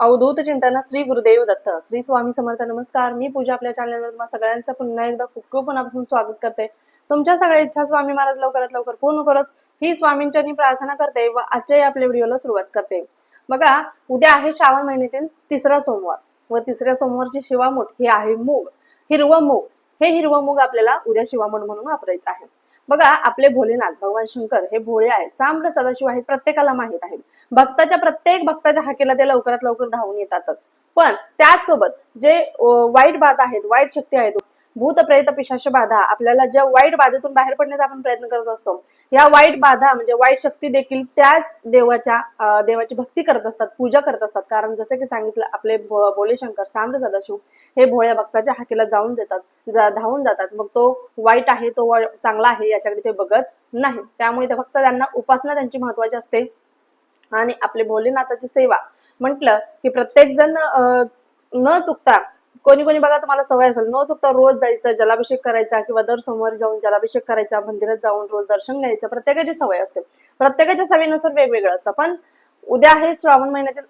अवधूत चिंतन श्री गुरुदेव दत्त. श्री स्वामी समर्थ नमस्कार. मी पूजा आपल्या चॅनलवर सगळ्यांचं पुन्हा एकदा खूप खूप मनापासून स्वागत करते. तुमच्या सगळ्या इच्छा स्वामी महाराज लवकरात लवकर पूर्ण करत ही स्वामींच्या प्रार्थना करते व आजच्या आपल्या व्हिडिओला सुरुवात करते. बघा उद्या आहे श्रावण महिन्यातील तिसरा सोमवार व तिसऱ्या सोमवारची शिवामूठ हे आहे मूग हिरवं मूग. हे हिरवं मूग आपल्याला उद्या शिवामूठ म्हणून वापरायचं आहे. बघा आपले भोलेनाथ भगवान शंकर हे भोळे आहेत. सांब्र सदाशिव आहेत प्रत्येकाला माहीत आहेत भक्ताच्या प्रत्येक भक्ताच्या हाकेला ते लवकरात लवकर धावून येतातच. पण त्याचसोबत जे वाईट बाधा आहेत वाईट शक्ती आहेत भूत प्रेत पिशाच बाधा आपल्याला ज्या वाईट बाधेतून बाहेर पडण्याचा आपण प्रयत्न करत असतो या वाईट बाधा म्हणजे वाईट शक्ती देखील त्याच देवाच्या देवाची भक्ती करत असतात पूजा करत असतात. कारण जसे की सांगितलं आपले भो- भोले शंकर सांब्र सदाशिव हे भोळ्या भक्ताच्या हाकेला जाऊन देतात जा- धावून जातात. मग तो वाईट आहे तो चांगला आहे याच्याकडे ते बघत नाही. त्यामुळे ते फक्त त्यांना उपासना त्यांची महत्वाची असते. आणि आपले भोलेनाथाची सेवा. म्हटलं की प्रत्येक जण न चुकता कोणी कोणी बघा तुम्हाला सवय असेल न चुकता रोज जायचं जलाभिषेक करायचा किंवा दर सोमवारी जाऊन जलाभिषेक करायचा मंदिरात जाऊन रोज दर्शन घ्यायचं प्रत्येकाची सवय असते. प्रत्येकाच्या सवयीनुसार वेगवेगळं असतं. पण उद्या आहे श्रावण महिन्यातील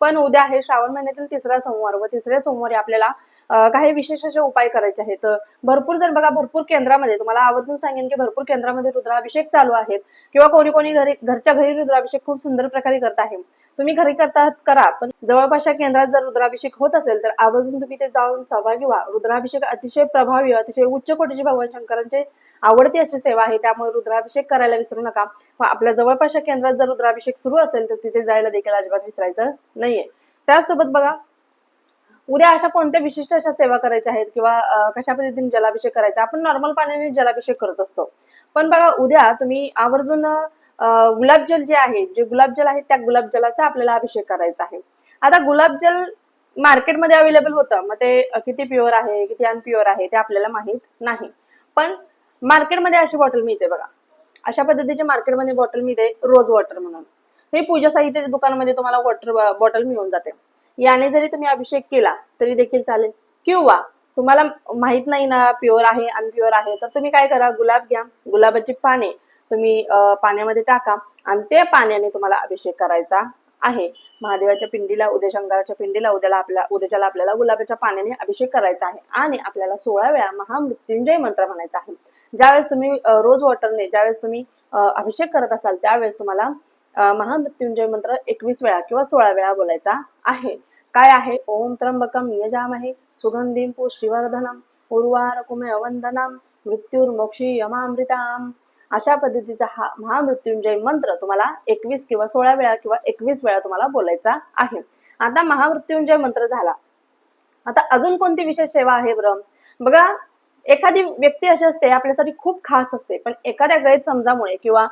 पण उद्या आहे श्रावण महिन्यातील तिसरा सोमवार व तिसऱ्या सोमवारी आपल्याला काही विशेष असे उपाय करायचे आहेत. भरपूर जण बघा भरपूर केंद्रामध्ये तुम्हाला आवर्जून सांगेन की भरपूर केंद्रामध्ये रुद्राभिषेक चालू आहेत. किंवा कोणी कोणी घरी घरच्या घरी रुद्राभिषेक खूप सुंदर प्रकारे करत आहे. तुम्ही घरी करता करा. पण जवळपासच्या केंद्रात जर रुद्राभिषेक होत असेल तर आवर्जून तुम्ही ते जाऊन सहभागी व्हा. रुद्राभिषेक अतिशय प्रभावी अतिशय उच्च कोटीची भगवान शंकरांचे आवडती अशी सेवा आहे. त्यामुळे रुद्राभिषेक करायला विसरू नका. व आपल्या जवळपासच्या केंद्रात जर रुद्राभिषेक सुरू असेल तर तिथे जायला देखील अजिबात विसरायचं नाहीये. त्यासोबत बघा उद्या अशा कोणत्या विशिष्ट अशा सेवा करायच्या आहेत किंवा कशा पद्धतीने जलाभिषेक करायचा? आपण नॉर्मल पाण्याने जलाभिषेक करत असतो. पण बघा उद्या तुम्ही आवर्जून गुलाबजल जे आहे जे गुलाबजल आहे त्या गुलाबजलाचा आपल्याला अभिषेक करायचा आहे. आता गुलाबजल मार्केटमध्ये अवेलेबल होतं. मग ते किती प्युअर आहे किती अनप्युअर आहे ते आपल्याला माहीत नाही. पण मार्केटमध्ये अशी बॉटल मिळते बघा. अशा पद्धतीचे मार्केटमध्ये बॉटल मिळते रोज वॉटर म्हणून. हे पूजा साहित्याच्या दुकानामध्ये तुम्हाला वॉटर बॉटल मिळून जाते. याने जरी तुम्ही अभिषेक केला तरी देखील चालेल. किंवा तुम्हाला माहीत नाही ना प्युअर आहे अनप्युअर आहे तर तुम्ही काय करा गुलाब घ्या. गुलाबाची पाने तुम्ही पाण्यामध्ये टाका आणि त्या पाण्याने तुम्हाला अभिषेक करायचा आहे. महादेवाच्या पिंडीला उद्या शंकराच्या पिंडीला उद्याला आपल्या उद्याच्याला आपल्याला गुलाबाच्या पाण्याने अभिषेक करायचा आहे. आणि आपल्याला सोळा वेळा महामृत्युंजय मंत्र म्हणायचा आहे. ज्यावेळेस तुम्ही रोज वॉटरने ज्यावेळेस तुम्ही अभिषेक करत असाल त्यावेळेस तुम्हाला महामृत्युंजय मंत्र एकवीस वेळा किंवा सोळा वेळा बोलायचा आहे. काय आहे? ओम त्र्यंबकम यजामहे सुगंधीं पुष्टिवर्धनम उर्वारकुमे वंदनम मृत्युर्मोक्षी यमामृताम. अशा पद्धतीचा हा महामृत्युंजय मंत्र तुम्हाला एकवीस किंवा सोळा वेळा किंवा एकवीस वेळा तुम्हाला बोलायचा आहे. आता महामृत्युंजय मंत्र झाला. आता अजून कोणती विशेष सेवा आहे ब्रम बघा एखादी व्यक्ती अशी असते आपल्यासाठी खूप खास असते. पण एखाद्या गैरसमजामुळे किंवा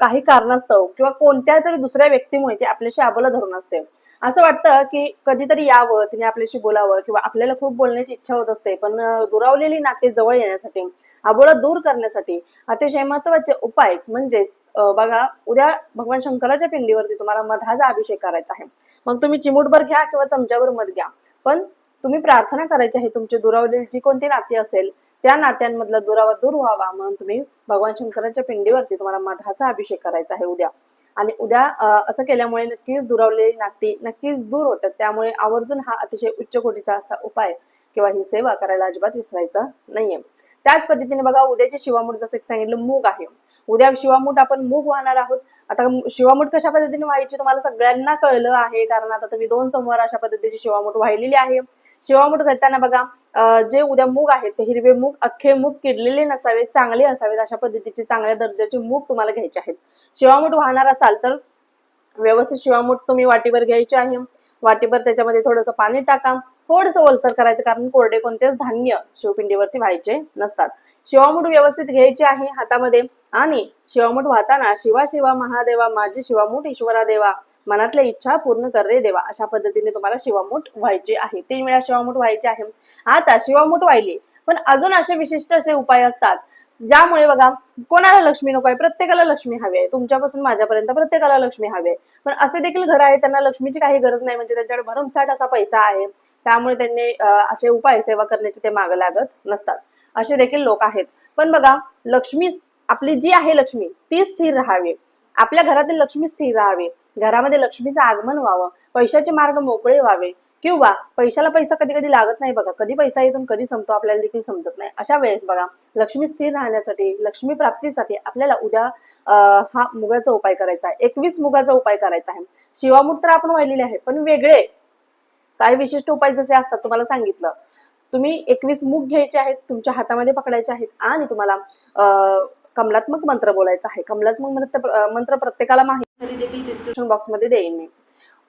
काही कारणास्तव किंवा कोणत्या तरी दुसऱ्या व्यक्तीमुळे ती आपल्याशी आबोला धरून असते. असं वाटतं की कधीतरी यावं तिने आपल्याशी बोलावं किंवा आपल्याला खूप बोलण्याची इच्छा होत असते. पण दुरावलेली नाते जवळ येण्यासाठी आबोला दूर करण्यासाठी अतिशय महत्त्वाचे उपाय म्हणजेच बघा उद्या भगवान शंकराच्या पिंडीवरती तुम्हाला मधाचा अभिषेक करायचा आहे. मग तुम्ही चिमूटभर घ्या किंवा चमच्यावर मध घ्या. पण तुम्ही प्रार्थना करायची आहे तुमची दुरावलेली जी कोणती नाती असेल त्या नात्यांमधला दुरावा दूर व्हावा म्हणून तुम्ही भगवान शंकराच्या पिंडीवरती तुम्हाला मधाचा अभिषेक करायचा आहे उद्या. आणि उद्या असं केल्यामुळे नक्कीच दुरावलेली नाती नक्कीच दूर होतात. त्यामुळे आवर्जून हा अतिशय उच्च कोटीचा असा उपाय किंवा ही सेवा करायला अजिबात विसरायचं नाहीये. त्याच पद्धतीने बघा उद्याचे शिवामूठ जसं सांगितलं मूग आहे. उद्या शिवामूठ आपण मूग वाहणार आहोत. आता शिवामूठ कशा पद्धतीने व्हायची तुम्हाला सगळ्यांना कळलं आहे. कारण आता तुम्ही दोन सोमवार अशा पद्धतीची शिवामूठ वाहिलेली आहे. शिवामूठ करताना बघा जे उद्या मूग आहेत ते हिरवे मूग अख्खे मूग किडलेले नसावेत चांगले असावेत अशा पद्धतीचे चांगल्या दर्जाचे मूग तुम्हाला घ्यायचे आहेत. शिवामूठ वाहणार असाल तर व्यवस्थित शिवामूठ तुम्ही वाटीवर घ्यायचे आहे. वाटीवर त्याच्यामध्ये थोडंसं पाणी टाका. थोडंसं ओलसर करायचं कारण कोरडे कोणतेच धान्य शिवपिंडीवरती व्हायचे नसतात. शिवामूठ व्यवस्थित घ्यायचे आहे हातामध्ये आणि शिवामूठ वाहताना शिवा शिवा महादेवा माझी शिवामूठ ईश्वरा देवा मनातल्या इच्छा पूर्ण कर रे देवा अशा पद्धतीने तुम्हाला शिवामूठ व्हायचे आहे. तीन वेळा शिवामूठ व्हायचे आहे. आता शिवामूठ व्हायली. पण अजून असे विशिष्ट असे उपाय असतात. ज्यामुळे बघा कोणाला लक्ष्मी नको आहे? प्रत्येकाला लक्ष्मी हवी आहे. तुमच्यापासून माझ्यापर्यंत प्रत्येकाला लक्ष्मी हवी आहे. पण असे देखील घर आहे त्यांना लक्ष्मीची काही गरज नाही. म्हणजे त्यांच्याकडे भरमसाठ असा पैसा आहे. त्यामुळे त्यांनी असे उपाय सेवा करण्याचे ते माग लागत नसतात. असे देखील लोक आहेत. पण बघा लक्ष्मी आपली जी आहे लक्ष्मी ती स्थिर राहावी. आपल्या घरातील लक्ष्मी स्थिर राहावी. घरामध्ये लक्ष्मीचं आगमन व्हावं. पैशाचे मार्ग मोकळे व्हावे. किंवा पैशाला पैसा कधी कधी लागत नाही बघा. कधी पैसा येतून कधी संपतो आपल्याला देखील समजत नाही. अशा वेळेस बघा लक्ष्मी स्थिर राहण्यासाठी लक्ष्मी प्राप्तीसाठी आपल्याला उद्या हा मुगाचा उपाय करायचा आहे. एकवीस मुगाचा उपाय करायचा आहे. शिवामूठ तर आपण वाहिलेले आहे पण वेगळे काही विशिष्ट उपाय जसे असतात तुम्हाला सांगितलं. तुम्ही एकवीस मूग घ्यायचे आहेत तुमच्या हातामध्ये पकडायचे आहेत आणि तुम्हाला कमलात्मक मंत्र बोलायचा आहे. कमलात्मक मंत्र प्रत्येकाला माहिती देखील डिस्क्रिप्शन बॉक्समध्ये देईन मी.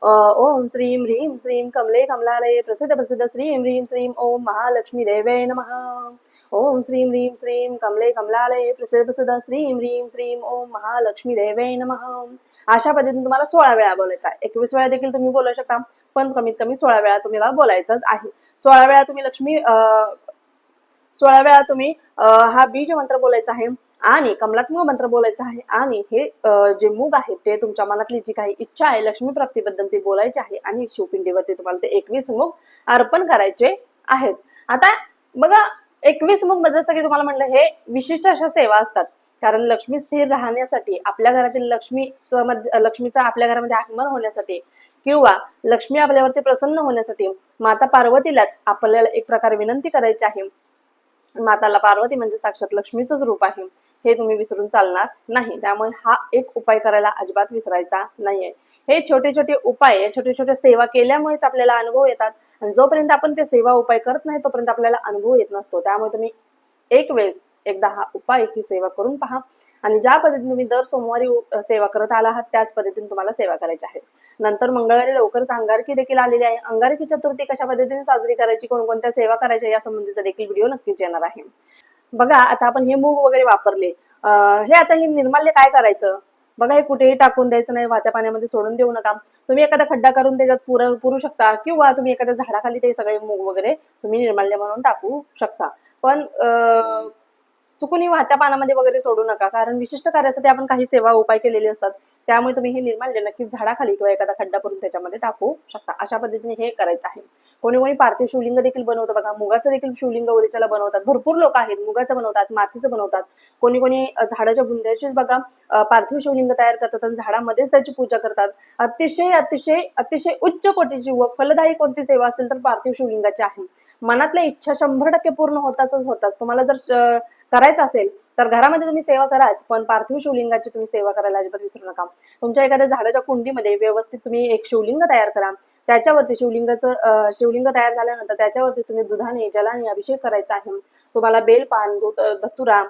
ओम श्रीम ह्रीम श्रीम कमले कमलालये प्रसिद्ध प्रसिद्ध श्रीम ह्रीम श्रीम ओम महालक्ष्मी देवे नमः. ओम श्रीम ह्रीम श्रीम कमले कमलालये प्रसिद्ध प्रसिद्ध श्रीम ह्रीम श्रीम ओम महालक्ष्मी देवे नमः. अशा पद्धतीने तुम्हाला सोळा वेळा बोलायचा आहे. एकवीस वेळा देखील तुम्ही बोलू शकता पण कमीत कमी सोळा वेळा तुम्हाला बोलायचंच आहे. सोळा वेळा तुम्ही लक्ष्मी अं, सोळा वेळा तुम्ही हा बीज मंत्र बोलायचा आहे आणि कमलात्मक मंत्र बोलायचा आहे आणि हे जे मूग आहेत ते तुमच्या मनातली जी काही इच्छा आहे लक्ष्मी प्राप्तीबद्दल ती बोलायची आहे आणि शिवपिंडीवरती तुम्हाला ते एकवीस मूग अर्पण करायचे आहेत. आता बघा एकवीस मूगमध्ये सगळे तुम्हाला म्हणलं हे विशिष्ट अशा सेवा असतात. कारण लक्ष्मी स्थिर राहण्यासाठी आपल्या घरातील लक्ष्मी लक्ष्मीचा आपल्या घरामध्ये आगमन होण्यासाठी किंवा लक्ष्मी आपल्यावरती प्रसन्न होण्यासाठी माता पार्वतीलाच आपल्याला एक प्रकारे विनंती करायची आहे. माताला पार्वती म्हणजे साक्षात लक्ष्मीचंच रूप आहे. हे तुम्ही विसरून चालणार नाही. त्यामुळे हा एक उपाय करायला अजिबात विसरायचा नाहीये. हे छोटे छोटे उपाय छोटे छोटे सेवा केल्यामुळेच आपल्याला अनुभव येतात. आणि जोपर्यंत आपण ते सेवा उपाय करत नाही तोपर्यंत आपल्याला अनुभव येत नसतो. त्यामुळे तुम्ही एक वेळेस एकदा हा उपाय ही सेवा करून पहा. आणि ज्या पद्धतीने तुम्ही दर सोमवारी सेवा करत आला आहात त्याच पद्धतीने तुम्हाला सेवा करायची आहे. नंतर मंगळवारी लवकरच अंगारकी देखील आलेली आहे. अंगारकी चतुर्थी कशा पद्धतीने साजरी करायची कोणकोणत्या सेवा करायच्या या संबंधीचा देखील व्हिडिओ नक्कीच येणार आहे. बघा आता आपण हे मूग वगैरे वापरले. हे आता हे निर्माल्य काय करायचं? बघा हे कुठेही टाकून द्यायचं नाही वाहत्या पाण्यामध्ये सोडून देऊ नका. तुम्ही एखादा खड्डा करून त्याच्यात पुर पुरू शकता किंवा तुम्ही एखाद्या झाडाखाली ते सगळे मूग वगैरे तुम्ही निर्माल्य म्हणून टाकू शकता. पण चुकूनही वाहत्या पानामध्ये वगैरे सोडू नका. कारण विशिष्ट कार्यासाठी आपण काही सेवा उपाय केलेले असतात. त्यामुळे तुम्ही हे निर्माल्य नक्की झाडाखाली किंवा एखादा खड्डा करून त्याच्यामध्ये टाकू शकता. अशा पद्धतीने हे करायचं आहे. कोणी कोणी पार्थिव शिवलिंग देखील बनवतं बघा. मुगाचं देखील शिवलिंग उरीच्याला बनवतात. भरपूर लोक आहेत. मुगाचं बनवतात मातीचं बनवतात. कोणी कोणी झाडाच्या बुंद्याचीच बघा पार्थिव शिवलिंग तयार करतात आणि झाडामध्येच त्याची पूजा करतात. अतिशय अतिशय अतिशय उच्च कोटीची व फलदायी कोणती सेवा असेल तर पार्थिव शिवलिंगाची आहे. मनातल्या इच्छा शंभर टक्के पूर्ण होताच होताच. तुम्हाला जर करायचं असेल तर घरामध्ये तुम्ही सेवा कराच पण पार्थिव शिवलिंगाची तुम्ही सेवा करायला अजिबात विसरू नका. तुमच्या एखाद्या झाडाच्या कुंडीमध्ये व्यवस्थित तुम्ही एक शिवलिंग तयार करा. त्याच्यावरती शिवलिंगाचं शिवलिंग तयार झाल्यानंतर त्याच्यावरती तुम्ही दुधाने जलाने अभिषेक करायचा आहे. तुम्हाला बेलपान दूध धतुरा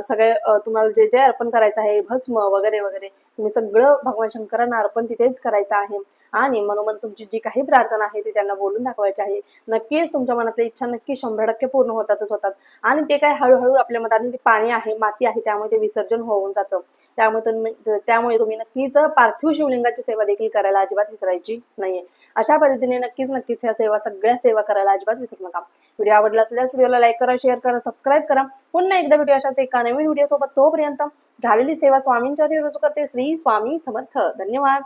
सगळे तुम्हाला जे जे अर्पण करायचं आहे भस्म वगैरे वगैरे तुम्ही सगळं भगवान शंकरांना अर्पण तिथेच करायचं आहे. आणि मनोमन तुमची जी काही प्रार्थना आहे ती त्यांना बोलून दाखवायची आहे. नक्कीच तुमच्या मनातल्या इच्छा नक्की शंभर टक्के पूर्ण होतातच होतात. आणि ते काय हळूहळू आपल्या मनात पाणी आहे माती आहे त्यामुळे ते विसर्जन होऊन जातं. त्यामुळे तुम्ही त्यामुळे तुम्ही नक्कीच पार्थिव शिवलिंगाची सेवा देखील करायला अजिबात विसरायची नाहीये. अशा पद्धतीने नक्कीच नक्कीच ह्या सेवा सगळ्या सेवा करायला अजिबात विसरू नका. व्हिडिओ आवडला असल्यास व्हिडिओला लाईक करा शेअर करा सबस्क्राईब करा. पुन्हा एकदा व्हिडिओ अशाच एका नवीन व्हिडिओ सोबत तोपर्यंत झालेली सेवा स्वामींच्या रुजू करते. श्री स्वामी समर्थ. धन्यवाद.